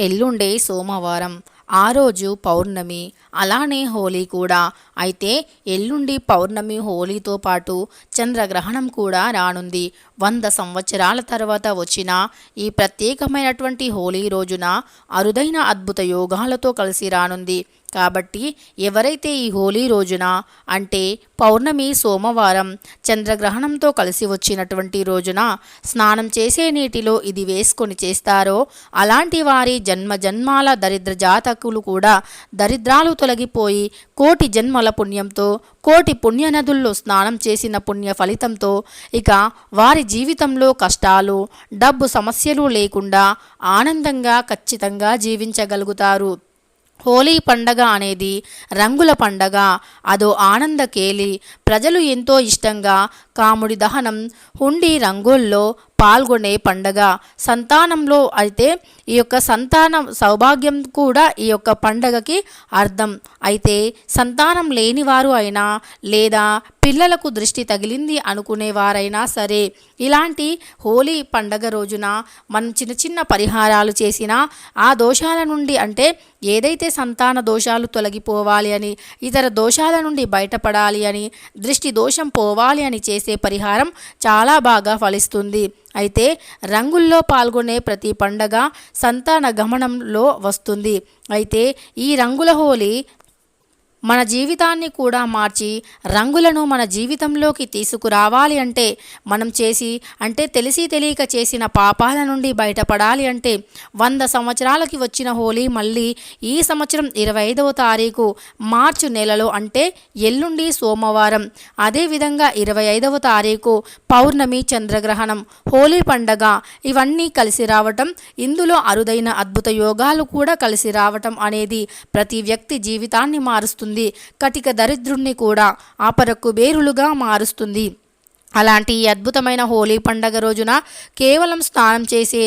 ఎల్లుండే సోమవారం ఆ రోజు పౌర్ణమి అలానే హోలీ కూడా. అయితే ఎల్లుండి పౌర్ణమి హోలీతో పాటు చంద్రగ్రహణం కూడా రానుంది. వంద సంవత్సరాల తర్వాత వచ్చిన ఈ ప్రత్యేకమైనటువంటి హోలీ రోజున అరుదైన అద్భుత యోగాలతో కలిసి రానుంది. కాబట్టి ఎవరైతే ఈ హోలీ రోజున అంటే పౌర్ణమి సోమవారం చంద్రగ్రహణంతో కలిసి వచ్చినటువంటి రోజున స్నానం చేసే నీటిలో ఇది వేసుకొని చేస్తారో అలాంటి వారి జన్మ జన్మాల దరిద్ర జాతకులు కూడా దరిద్రాలు తొలగిపోయి కోటి జన్మల పుణ్యంతో కోటి పుణ్యనదుల్లో స్నానం చేసిన పుణ్య ఫలితంతో ఇక వారి జీవితంలో కష్టాలు డబ్బు సమస్యలు లేకుండా ఆనందంగా ఖచ్చితంగా జీవించగలుగుతారు. హోలీ పండగ అనేది రంగుల పండగ. అదో ఆనంద కేలి. ప్రజలు ఎంతో ఇష్టంగా కాముడి దహనం హుండీ రంగుల్లో పాల్గొనే పండగ. సంతానంలో అయితే ఈ యొక్క సంతాన సౌభాగ్యం కూడా ఈ యొక్క పండగకి అర్థం. అయితే సంతానం లేనివారు అయినా లేదా పిల్లలకు దృష్టి తగిలింది అనుకునేవారైనా సరే ఇలాంటి హోలీ పండగ రోజున మనం చిన్న చిన్న పరిహారాలు చేసినా ఆ దోషాల నుండి అంటే ఏదైతే సంతాన దోషాలు తొలగిపోవాలి అని ఇతర దోషాల నుండి బయటపడాలి అని దృష్టి దోషం పోవాలి అని చేసే పరిహారం చాలా బాగా ఫలిస్తుంది. అయితే రంగుల్లో పాల్గొనే ప్రతి పండగ సంతాన గమనంలో వస్తుంది. అయితే ఈ రంగుల హోలీ మన జీవితాన్ని కూడా మార్చి రంగులను మన జీవితంలోకి తీసుకురావాలి అంటే మనం చేసి అంటే తెలిసి తెలియక చేసిన పాపాల నుండి బయటపడాలి అంటే వంద సంవత్సరాలకి వచ్చిన హోలీ మళ్ళీ ఈ సంవత్సరం ఇరవై ఐదవ తారీఖు మార్చి నెలలో అంటే ఎల్లుండి సోమవారం. అదేవిధంగా ఇరవై ఐదవ తారీఖు పౌర్ణమి చంద్రగ్రహణం హోలీ పండగ ఇవన్నీ కలిసి రావటం ఇందులో అరుదైన అద్భుత యోగాలు కూడా కలిసి రావటం అనేది ప్రతి వ్యక్తి జీవితాన్ని మారుస్తుంది. కటిక దరిద్రుణ్ణి కూడా ఆపరకు బేరులుగా మారుస్తుంది. అలాంటి ఈ అద్భుతమైన హోలీ పండగ రోజున కేవలం స్నానం చేసే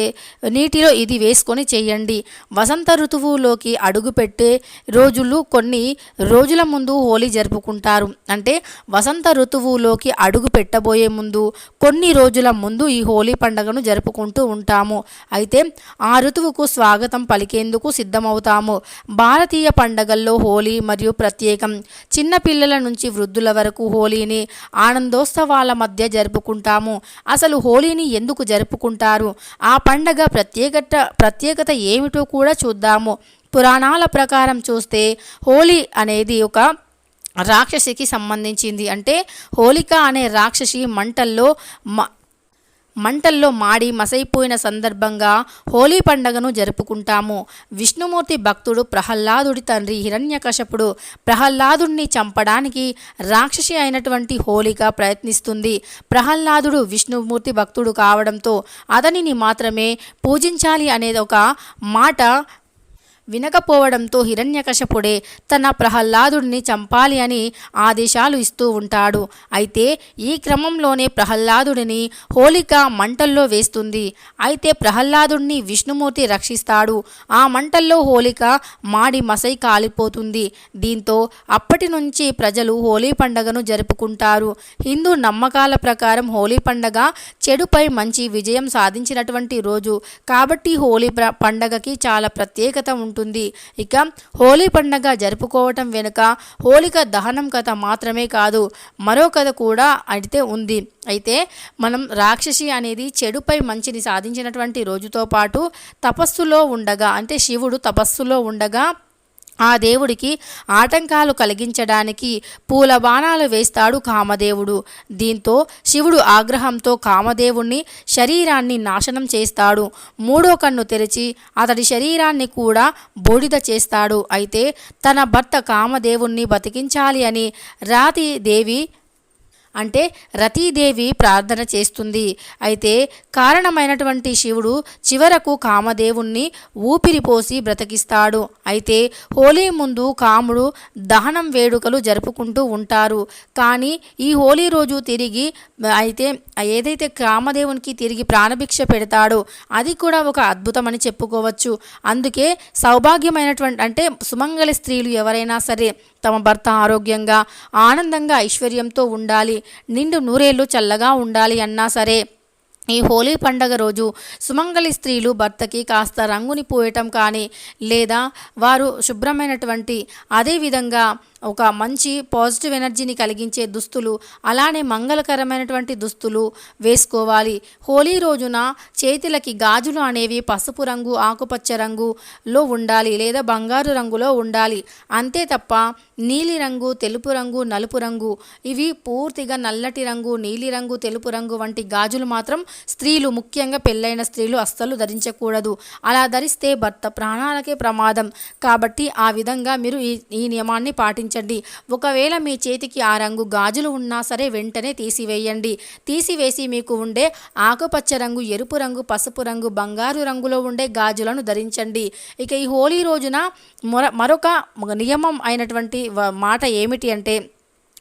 నీటిలో ఇది వేసుకొని చేయండి. వసంత ఋతువులోకి అడుగు పెట్టే రోజులు కొన్ని రోజుల ముందు హోలీ జరుపుకుంటారు. అంటే వసంత ఋతువులోకి అడుగు పెట్టబోయే ముందు కొన్ని రోజుల ముందు ఈ హోలీ పండగను జరుపుకుంటూ ఉంటాము. అయితే ఆ ఋతువుకు స్వాగతం పలికేందుకు సిద్ధమవుతాము. భారతీయ పండగల్లో హోలీ మరియు ప్రత్యేకం చిన్నపిల్లల నుంచి వృద్ధుల వరకు హోలీని ఆనందోత్సవాల మధ్య మధ్య జరుపుకుంటాము. అసలు హోలీని ఎందుకు జరుపుకుంటారు? ఆ పండగ ప్రత్యేకత ప్రత్యేకత ఏమిటో కూడా చూద్దాము. పురాణాల ప్రకారం చూస్తే హోలీ అనేది ఒక రాక్షసికి సంబంధించింది. అంటే హోలిక అనే రాక్షసి మంటల్లో మ మంటల్లో మాడి మసైపోయిన సందర్భంగా హోలీ పండగను జరుపుకుంటాము. విష్ణుమూర్తి భక్తుడు ప్రహ్లాదుడి తండ్రి హిరణ్యకశపుడు ప్రహ్లాదుడిని చంపడానికి రాక్షసి అయినటువంటి హోలిక ప్రయత్నిస్తుంది. ప్రహ్లాదుడు విష్ణుమూర్తి భక్తుడు కావడంతో అతనిని మాత్రమే పూజించాలి అనేది ఒక మాట వినకపోవడంతో హిరణ్యకశపుడే తన ప్రహ్లాదుడిని చంపాలి అని ఆదేశాలు ఇస్తూ ఉంటాడు. అయితే ఈ క్రమంలోనే ప్రహ్లాదుడిని హోలిక మంటల్లో వేస్తుంది. అయితే ప్రహ్లాదుడిని విష్ణుమూర్తి రక్షిస్తాడు. ఆ మంటల్లో హోలిక మాడి మసై కాలిపోతుంది. దీంతో అప్పటి నుంచి ప్రజలు హోలీ పండగను జరుపుకుంటారు. హిందూ నమ్మకాల ప్రకారం హోలీ పండగ చెడుపై మంచి విజయం సాధించినటువంటి రోజు. కాబట్టి హోలీ పండగకి చాలా ప్రత్యేకత ఉంటుంది ఉంటుంది. ఇక హోలీ పండగ జరుపుకోవటం వెనుక హోలిక దహనం కథ మాత్రమే కాదు మరో కథ కూడా అయితే ఉంది. అయితే మనం రాక్షసి అనేది చెడుపై మంచిని సాధించినటువంటి రోజుతో పాటు తపస్సులో ఉండగా అంటే శివుడు తపస్సులో ఉండగా ఆ దేవుడికి ఆటంకాలు కలిగించడానికి పూల బాణాలు వేస్తాడు కామదేవుడు. దీంతో శివుడు ఆగ్రహంతో కామదేవుణ్ణి శరీరాన్ని నాశనం చేస్తాడు. మూడో కన్ను తెరిచి అతడి శరీరాన్ని కూడా బూడిద చేస్తాడు. అయితే తన భర్త కామదేవుణ్ణి బతికించాలి అని రాతి దేవి అంటే రతీదేవి ప్రార్థన చేస్తుంది. అయితే కారణమైనటువంటి శివుడు చివరకు కామదేవుణ్ణి ఊపిరిపోసి బ్రతికిస్తాడు. అయితే హోలీ ముందు కాముడు దహనం వేడుకలు జరుపుకుంటూ ఉంటారు. కానీ ఈ హోలీ రోజు తిరిగి అయితే ఏదైతే కామదేవునికి తిరిగి ప్రాణభిక్ష పెడతాడో అది కూడా ఒక అద్భుతమని చెప్పుకోవచ్చు. అందుకే సౌభాగ్యమైనటువంటి అంటే సుమంగళి స్త్రీలు ఎవరైనా సరే తమ భర్త ఆరోగ్యంగా ఆనందంగా ఐశ్వర్యంతో ఉండాలి. నిండు నూరేళ్ళు చల్లగా ఉండాలి అన్నా సరే ఈ హోలీ పండగ రోజు సుమంగళి స్త్రీలు భర్తకి కాస్త రంగుని పోయటం కానీ లేదా వారు శుభ్రమైనటువంటి అదేవిధంగా ఒక మంచి పాజిటివ్ ఎనర్జీని కలిగించే దుస్తులు అలానే మంగళకరమైనటువంటి దుస్తులు వేసుకోవాలి. హోలీ రోజున చేతులకి గాజులు అనేవి పసుపు రంగు ఆకుపచ్చ రంగులో ఉండాలి లేదా బంగారు రంగులో ఉండాలి. అంతే తప్ప నీలి రంగు తెలుపు రంగు నలుపు రంగు ఇవి పూర్తిగా నల్లటి రంగు నీలి రంగు తెలుపు రంగు వంటి గాజులు మాత్రం స్త్రీలు ముఖ్యంగా పెళ్ళైన స్త్రీలు అస్సలు ధరించకూడదు. అలా ధరిస్తే భర్త ప్రాణాలకే ప్రమాదం. కాబట్టి ఆ విధంగా మీరు ఈ ఈ నియమాన్ని గమనించండి. ఒకవేళ మీ చేతికి ఆ రంగు గాజులు ఉన్నా సరే వెంటనే తీసివేయండి. తీసివేసి మీకు ఉండే ఆకుపచ్చ రంగు ఎరుపు రంగు పసుపు రంగు బంగారు రంగులో ఉండే గాజులను ధరించండి. ఇక ఈ హోలీ రోజున మరొ మరొక నియమం అయినటువంటి మాట ఏమిటి అంటే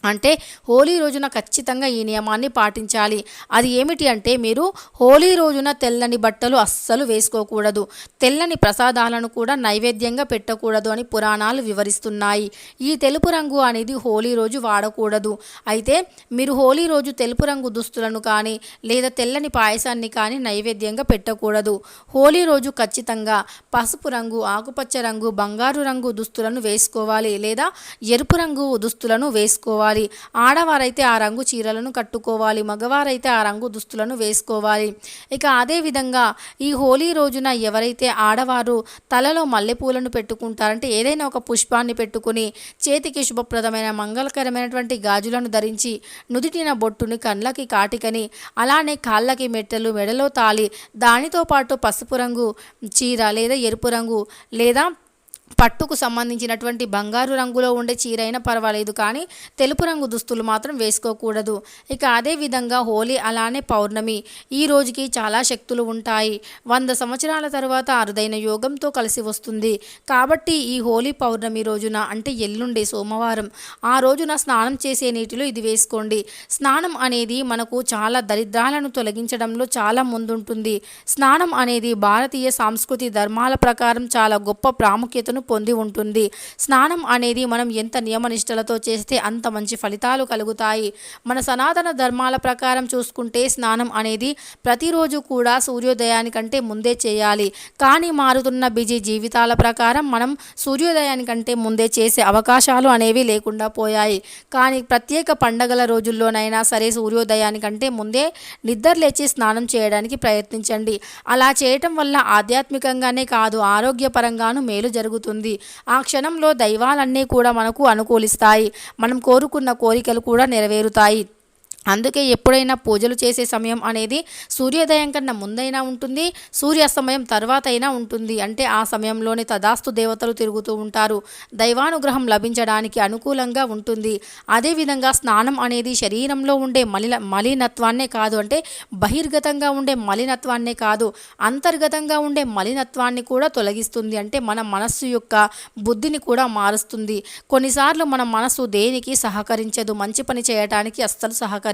అంటే హోలీ రోజున ఖచ్చితంగా ఈ నియమాన్ని పాటించాలి. అది ఏమిటి అంటే మీరు హోలీ రోజున తెల్లని బట్టలు అస్సలు వేసుకోకూడదు. తెల్లని ప్రసాదాలను కూడా నైవేద్యంగా పెట్టకూడదు అని పురాణాలు వివరిస్తున్నాయి. ఈ తెలుపు రంగు అనేది హోలీ రోజు వాడకూడదు. అయితే మీరు హోలీ రోజు తెలుపు రంగు దుస్తులను కానీ లేదా తెల్లని పాయసాన్ని కానీ నైవేద్యంగా పెట్టకూడదు. హోలీ రోజు ఖచ్చితంగా పసుపు రంగు ఆకుపచ్చ రంగు బంగారు రంగు దుస్తులను వేసుకోవాలి లేదా ఎరుపు రంగు దుస్తులను వేసుకోవాలి. ఆడవారైతే ఆ రంగు చీరలను కట్టుకోవాలి. మగవారైతే ఆ రంగు దుస్తులను వేసుకోవాలి. ఇక అదే విధంగా ఈ హోలీ రోజున ఎవరైతే ఆడవారు తలలో మల్లెపూలను పెట్టుకుంటారంటే ఏదైనా ఒక పుష్పాన్ని పెట్టుకుని చేతికి శుభప్రదమైన మంగళకరమైనటువంటి గాజులను ధరించి నుదిటిన బొట్టుని కళ్ళకి కాటికని అలానే కాళ్ళకి మెట్టెలు మెడలో తాలి దానితో పాటు పసుపు రంగు చీర లేదా ఎరుపు రంగు లేదా పట్టుకు సంబంధించినటువంటి బంగారు రంగులో ఉండే చీర అయినా పర్వాలేదు కానీ తెలుపు రంగు దుస్తులు మాత్రం వేసుకోకూడదు. ఇక అదే విధంగా హోలీ అలానే పౌర్ణమి. ఈ రోజుకి చాలా శక్తులు ఉంటాయి. వంద సంవత్సరాల తర్వాత అరుదైన యోగంతో కలిసి వస్తుంది. కాబట్టి ఈ హోలీ పౌర్ణమి రోజున అంటే ఎల్లుండి సోమవారం ఆ రోజున స్నానం చేసే నీటిలో ఇది వేసుకోండి. స్నానం అనేది మనకు చాలా దరిద్రాలను తొలగించడంలో చాలా ముందుంటుంది. స్నానం అనేది భారతీయ సాంస్కృతి ధర్మాల ప్రకారం చాలా గొప్ప ప్రాముఖ్యతను పొంది ఉంటుంది. స్నానం అనేది మనం ఎంత నియమనిష్టలతో చేస్తే అంత మంచి ఫలితాలు కలుగుతాయి. మన సనాతన ధర్మాల ప్రకారం చూసుకుంటే స్నానం అనేది ప్రతిరోజు కూడా సూర్యోదయానికంటే ముందే చేయాలి. కానీ మారుతున్న బిజీ జీవితాల ప్రకారం మనం సూర్యోదయానికంటే ముందే చేసే అవకాశాలు అనేవి లేకుండా పోయాయి. కానీ ప్రత్యేక పండగల రోజుల్లోనైనా సరే సూర్యోదయానికంటే ముందే నిద్ర లేచి స్నానం చేయడానికి ప్రయత్నించండి. అలా చేయటం వల్ల ఆధ్యాత్మికంగానే కాదు ఆరోగ్యపరంగాను మేలు జరుగుతుంది. ఆ క్షణంలో దైవాలన్నీ కూడా మనకు అనుకూలిస్తాయి. మనం కోరుకున్న కోరికలు కూడా నెరవేరుతాయి. అందుకే ఎప్పుడైనా పూజలు చేసే సమయం అనేది సూర్యోదయం కన్నా ముందైనా ఉంటుంది సూర్యాస్తమయం తర్వాత అయినా ఉంటుంది. అంటే ఆ సమయంలోనే తదాస్తు దేవతలు తిరుగుతూ ఉంటారు. దైవానుగ్రహం లభించడానికి అనుకూలంగా ఉంటుంది. అదేవిధంగా స్నానం అనేది శరీరంలో ఉండే మలిన మలినత్వాన్నే కాదు అంటే బహిర్గతంగా ఉండే మలినత్వాన్నే కాదు అంతర్గతంగా ఉండే మలినత్వాన్ని కూడా తొలగిస్తుంది. అంటే మన మనస్సు యొక్క బుద్ధిని కూడా మారుస్తుంది. కొన్నిసార్లు మన మనస్సు దేనికి సహకరించదు? మంచి పని చేయటానికి అస్సలు సహకరించదు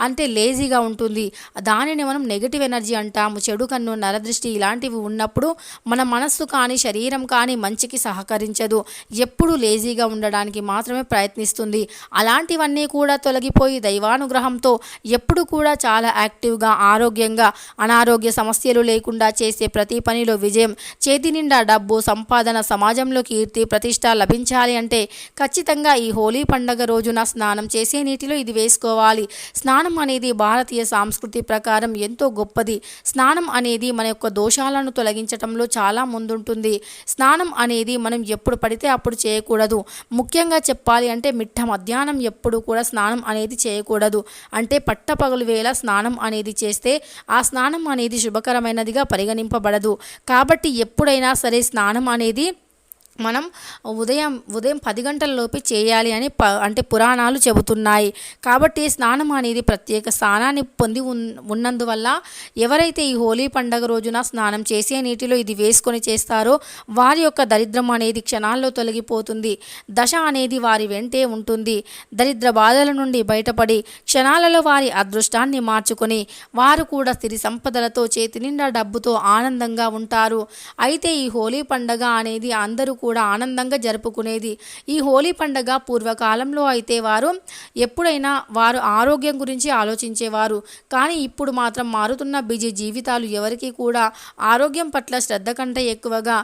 అంటే లేజీగా ఉంటుంది. దానిని మనం నెగిటివ్ ఎనర్జీ అంటాము. చెడు కన్ను నరదృష్టి ఇలాంటివి ఉన్నప్పుడు మన మనస్సు కానీ శరీరం కానీ మంచికి సహకరించదు. ఎప్పుడు లేజీగా ఉండడానికి మాత్రమే ప్రయత్నిస్తుంది. అలాంటివన్నీ కూడా తొలగిపోయి దైవానుగ్రహంతో ఎప్పుడు కూడా చాలా యాక్టివ్గా ఆరోగ్యంగా అనారోగ్య సమస్యలు లేకుండా చేసే ప్రతి పనిలో విజయం చేతి నిండా డబ్బు సంపాదన సమాజంలో కీర్తి ప్రతిష్ట లభించాలి అంటే ఖచ్చితంగా ఈ హోలీ పండగ రోజున స్నానం చేసే నీటిలో ఇది వేసుకోవాలి. స్నానం అనేది భారతీయ సంస్కృతి ప్రకారం ఎంతో గొప్పది. స్నానం అనేది మన యొక్క దోషాలను తొలగించటంలో చాలా ముందుంటుంది. స్నానం అనేది మనం ఎప్పుడు పడితే అప్పుడు చేయకూడదు. ముఖ్యంగా చెప్పాలి అంటే మిట్ట మధ్యాహ్నం ఎప్పుడు కూడా స్నానం అనేది చేయకూడదు. అంటే పట్టపగలు వేళ స్నానం అనేది చేస్తే ఆ స్నానం అనేది శుభకరమైనదిగా పరిగణింపబడదు. కాబట్టి ఎప్పుడైనా సరే స్నానం అనేది మనం ఉదయం ఉదయం పది గంటలలోపే చేయాలి అని ప అంటే పురాణాలు చెబుతున్నాయి. కాబట్టి స్నానం అనేది ప్రత్యేక స్థానాన్ని పొంది ఉన్ ఉన్నందువల్ల ఎవరైతే ఈ హోలీ పండగ రోజున స్నానం చేసే నీటిలో ఇది వేసుకొని చేస్తారో వారి యొక్క దరిద్రం అనేది క్షణాల్లో తొలగిపోతుంది. దశ అనేది వారి వెంటే ఉంటుంది. దరిద్ర బాధల నుండి బయటపడి క్షణాలలో వారి అదృష్టాన్ని మార్చుకొని వారు కూడా స్థిరి సంపదలతో చేతి నిండా డబ్బుతో ఆనందంగా ఉంటారు. అయితే ఈ హోలీ పండగ అనేది అందరూ కూడా ఆనందంగా జరుపుకునేది. ఈ హోలీ పండగ పూర్వకాలంలో అయితే వారు ఎప్పుడైనా వారు ఆరోగ్యం గురించి ఆలోచించేవారు. కానీ ఇప్పుడు మాత్రం మారుతున్న బిజీ జీవితాలు ఎవరికి కూడా ఆరోగ్యం పట్ల శ్రద్ధ కంటే ఎక్కువగా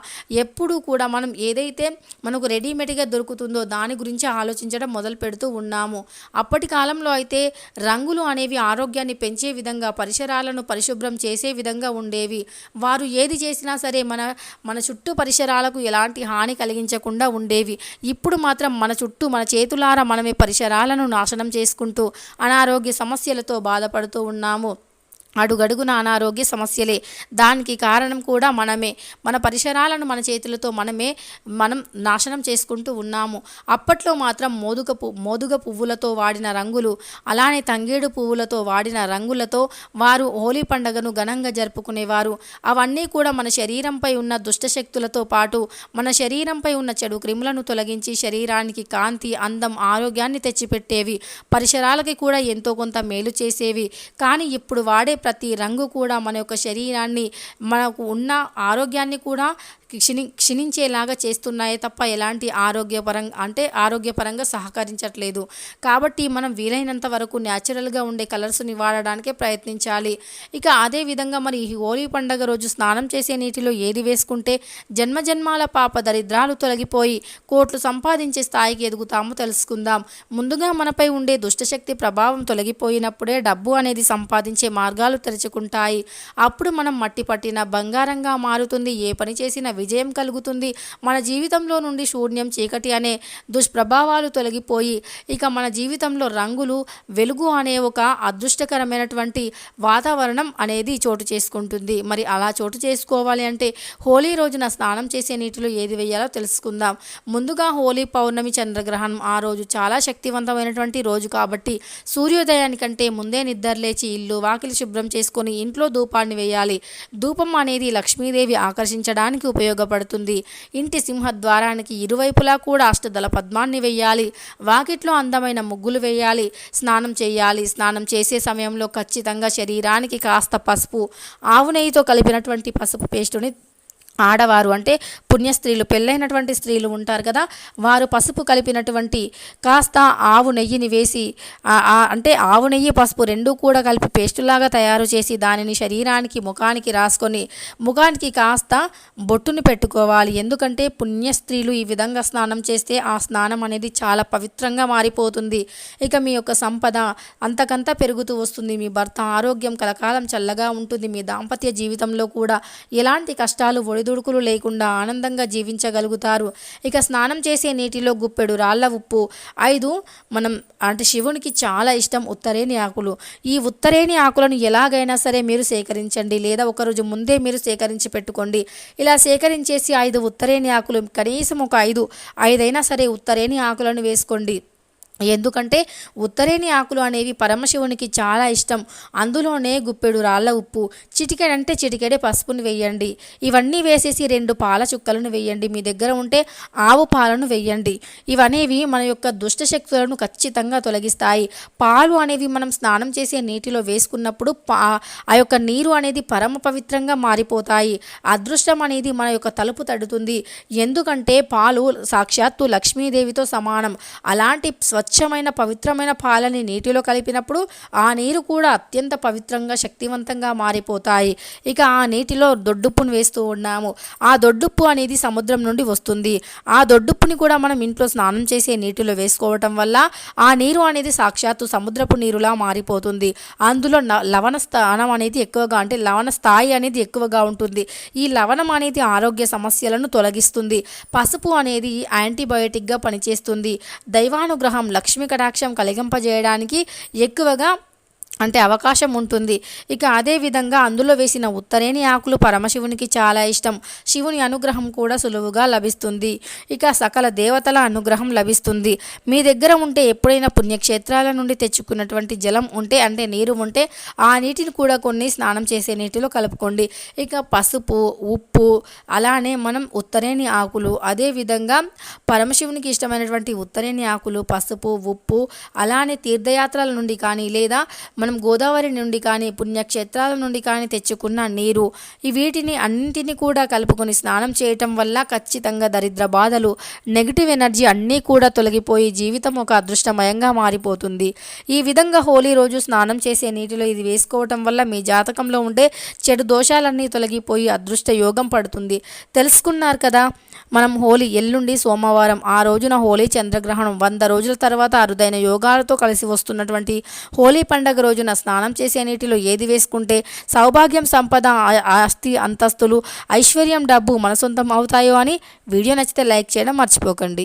ఎప్పుడూ కూడా మనం ఏదైతే మనకు రెడీమేడ్గా దొరుకుతుందో దాని గురించి ఆలోచించడం మొదలు పెడుతూ ఉన్నాము. అప్పటి కాలంలో అయితే రంగులు అనేవి ఆరోగ్యాన్ని పెంచే విధంగా పరిసరాలను పరిశుభ్రం చేసే విధంగా ఉండేవి. వారు ఏది చేసినా సరే మన మన చుట్టూ పరిసరాలకు ఎలాంటి హాని కలిగించకుండా ఉండేవి. ఇప్పుడు మాత్రం మన చుట్టూ మన చేతులారా మనమే పరిసరాలను నాశనం చేసుకుంటూ అనారోగ్య సమస్యలతో బాధపడుతూ ఉన్నాము. అడుగడుగున అనారోగ్య సమస్యలే. దానికి కారణం కూడా మనమే. మన పరిసరాలను మన చేతులతో మనమే మనం నాశనం చేసుకుంటూ ఉన్నాము. అప్పట్లో మాత్రం మోదుగ పు మోదుగ పువ్వులతో వాడిన రంగులు అలానే తంగేడు పువ్వులతో వాడిన రంగులతో వారు హోలీ పండుగను ఘనంగా జరుపుకునేవారు. అవన్నీ కూడా మన శరీరంపై ఉన్న దుష్టశక్తులతో పాటు మన శరీరంపై ఉన్న చెడు క్రిములను తొలగించి శరీరానికి కాంతి అందం ఆరోగ్యాన్ని తెచ్చిపెట్టేవి. పరిసరాలకి కూడా ఎంతో కొంత మేలు చేసేవి. కానీ ఇప్పుడు వాడే ప్రతి రంగు కూడా మన యొక్క శరీరాన్ని మనకు ఉన్న ఆరోగ్యాన్ని కూడా క్షీణి క్షీణించేలాగా చేస్తున్నాయే తప్ప ఎలాంటి ఆరోగ్యపరంగా అంటే ఆరోగ్యపరంగా సహకరించట్లేదు. కాబట్టి మనం వీలైనంత వరకు న్యాచురల్గా ఉండే కలర్స్ని వాడడానికే ప్రయత్నించాలి. ఇక అదే విధంగా మరి ఈ హోలీ పండగ రోజు స్నానం చేసే నీటిలో ఏది వేసుకుంటే జన్మజన్మాల పాప దరిద్రాలు తొలగిపోయి కోట్లు సంపాదించే స్థాయికి ఎదుగుతామో తెలుసుకుందాం. ముందుగా మనపై ఉండే దుష్టశక్తి ప్రభావం తొలగిపోయినప్పుడే డబ్బు అనేది సంపాదించే మార్గాలు తెరుచుకుంటాయి. అప్పుడు మనం మట్టి పట్టిన బంగారంగా మారుతుంది. ఏ పని చేసినా విజయం కలుగుతుంది. మన జీవితంలో నుండి శూన్యం చీకటి అనే దుష్ప్రభావాలు తొలగిపోయి ఇక మన జీవితంలో రంగులు వెలుగు అనే ఒక అదృష్టకరమైనటువంటి వాతావరణం అనేది చోటు చేసుకుంటుంది. మరి అలా చోటు చేసుకోవాలి అంటే హోలీ రోజున స్నానం చేసే నీటిలో ఏది వేయాలో తెలుసుకుందాం. ముందుగా హోలీ పౌర్ణమి చంద్రగ్రహణం ఆ రోజు చాలా శక్తివంతమైనటువంటి రోజు కాబట్టి సూర్యోదయానికంటే ముందే నిద్రలేచి ఇల్లు వాకిలి శుభ్రం చేసుకొని ఇంట్లో ధూపాన్ని వేయాలి. ధూపం అనేది లక్ష్మీదేవి ఆకర్షించడానికి ఉపయోగపడుతుంది. ఇంటి సింహద్వారానికి ఇరువైపులా కూడా అష్టదల పద్మాన్ని వేయాలి. వాకిట్లో అందమైన ముగ్గులు వేయాలి. స్నానం చేయాలి. స్నానం చేసే సమయంలో ఖచ్చితంగా శరీరానికి కాస్త పసుపు ఆవు నెయ్యితో కలిపినటువంటి పసుపు పేస్టుని ఆడవారు అంటే పుణ్య స్త్రీలు పెళ్ళైనటువంటి స్త్రీలు ఉంటారు కదా వారు పసుపు కలిపినటువంటి కాస్త ఆవు నెయ్యిని వేసి అంటే ఆవు నెయ్యి పసుపు రెండూ కూడా కలిపి పేస్టులాగా తయారు చేసి దానిని శరీరానికి ముఖానికి రాసుకొని ముఖానికి కాస్త బొట్టుని పెట్టుకోవాలి. ఎందుకంటే పుణ్య స్త్రీలు ఈ విధంగా స్నానం చేస్తే ఆ స్నానం అనేది చాలా పవిత్రంగా మారిపోతుంది. ఇక మీ యొక్క సంపద అంతకంతా పెరుగుతూ వస్తుంది. మీ భర్త ఆరోగ్యం కలకాలం చల్లగా ఉంటుంది. మీ దాంపత్య జీవితంలో కూడా ఎలాంటి కష్టాలు ఒడిదుడుకులు లేకుండా ఆనందంగా జీవించగలుగుతారు. ఇక స్నానం చేసే నీటిలో గుప్పెడు రాళ్ళ ఉప్పు. ఐదు మనం అంటే శివునికి చాలా ఇష్టం ఉత్తరేని ఆకులు. ఈ ఉత్తరేని ఆకులను ఎలాగైనా సరే మీరు సేకరించండి లేదా ఒకరోజు ముందే మీరు సేకరించి పెట్టుకోండి. ఇలా సేకరించేసి ఐదు ఉత్తరేని ఆకులు కనీసం ఒక ఐదు ఐదైనా సరే ఉత్తరేని ఆకులను వేసుకోండి. ఎందుకంటే ఉత్తరేని ఆకులు అనేవి పరమశివునికి చాలా ఇష్టం. అందులోనే గుప్పెడు రాళ్ళ ఉప్పు చిటికెడంటే చిటికెడే పసుపును వేయండి. ఇవన్నీ వేసేసి రెండు పాల చుక్కలను వేయండి. మీ దగ్గర ఉంటే ఆవు పాలను వేయండి. ఇవనేవి మన యొక్క దుష్ట శక్తులను ఖచ్చితంగా తొలగిస్తాయి. పాలు అనేవి మనం స్నానం చేసే నీటిలో వేసుకున్నప్పుడు పా ఆ యొక్క నీరు అనేది పరమ పవిత్రంగా మారిపోతాయి. అదృష్టం అనేది మన యొక్క తలుపు తడుతుంది. ఎందుకంటే పాలు సాక్షాత్తు లక్ష్మీదేవితో సమానం. అలాంటి స్వచ్ఛ స్వచ్ఛమైన పవిత్రమైన పాలని నీటిలో కలిపినప్పుడు ఆ నీరు కూడా అత్యంత పవిత్రంగా శక్తివంతంగా మారిపోతాయి. ఇక ఆ నీటిలో దొడ్డుప్పును వేస్తూ ఉన్నాము. ఆ దొడ్డుప్పు అనేది సముద్రం నుండి వస్తుంది. ఆ దొడ్డుప్పుని కూడా మనం ఇంట్లో స్నానం చేసే నీటిలో వేసుకోవటం వల్ల ఆ నీరు అనేది సాక్షాత్తు సముద్రపు నీరులా మారిపోతుంది. అందులో న- లవణ స్థానం అనేది ఎక్కువగా అంటే లవణ స్థాయి అనేది ఎక్కువగా ఉంటుంది. ఈ లవణం అనేది ఆరోగ్య సమస్యలను తొలగిస్తుంది. పసుపు అనేది యాంటీబయోటిక్గా పనిచేస్తుంది. దైవానుగ్రహం లక్ష్మీ కటాక్షం కలిగింపజేయడానికి ఎక్కువగా అంటే అవకాశం ఉంటుంది. ఇక అదే విధంగా అందులో వేసిన ఉత్తరేణి ఆకులు పరమశివునికి చాలా ఇష్టం. శివుని అనుగ్రహం కూడా సులువుగా లభిస్తుంది. ఇక సకల దేవతల అనుగ్రహం లభిస్తుంది. మీ దగ్గర ఉంటే ఎప్పుడైనా పుణ్యక్షేత్రాల నుండి తెచ్చుకున్నటువంటి జలం ఉంటే అంటే నీరు ఉంటే ఆ నీటిని కూడా కొన్ని స్నానం చేసే నీటిలో కలుపుకోండి. ఇక పసుపు ఉప్పు అలానే మనం ఉత్తరేణి ఆకులు అదే విధంగా పరమశివునికి ఇష్టమైనటువంటి ఉత్తరేణి ఆకులు పసుపు ఉప్పు అలానే తీర్థయాత్రల నుండి కానీ లేదా మన మనం గోదావరి నుండి కానీ పుణ్యక్షేత్రాల నుండి కానీ తెచ్చుకున్న నీరు ఈ వీటిని అన్నింటిని కూడా కలుపుకొని స్నానం చేయటం వల్ల ఖచ్చితంగా దరిద్ర బాధలు నెగిటివ్ ఎనర్జీ అన్నీ కూడా తొలగిపోయి జీవితం ఒక అదృష్టమయంగా మారిపోతుంది. ఈ విధంగా హోలీ రోజు స్నానం చేసే నీటిలో ఇది వేసుకోవటం వల్ల మీ జాతకంలో ఉండే చెడు దోషాలన్నీ తొలగిపోయి అదృష్ట యోగం పడుతుంది. తెలుసుకున్నారు కదా మనం హోలీ ఎల్లుండి సోమవారం ఆ రోజున హోలీ చంద్రగ్రహణం వంద రోజుల తర్వాత అరుదైన యోగాలతో కలిసి వస్తున్నటువంటి హోలీ పండగ రోజున స్నానం చేసే నీటిలో ఏది వేసుకుంటే సౌభాగ్యం సంపద ఆస్తి అంతస్తులు ఐశ్వర్యం డబ్బు మన సొంతం అవుతాయో అని వీడియో నచ్చితే లైక్ చేయడం మర్చిపోకండి.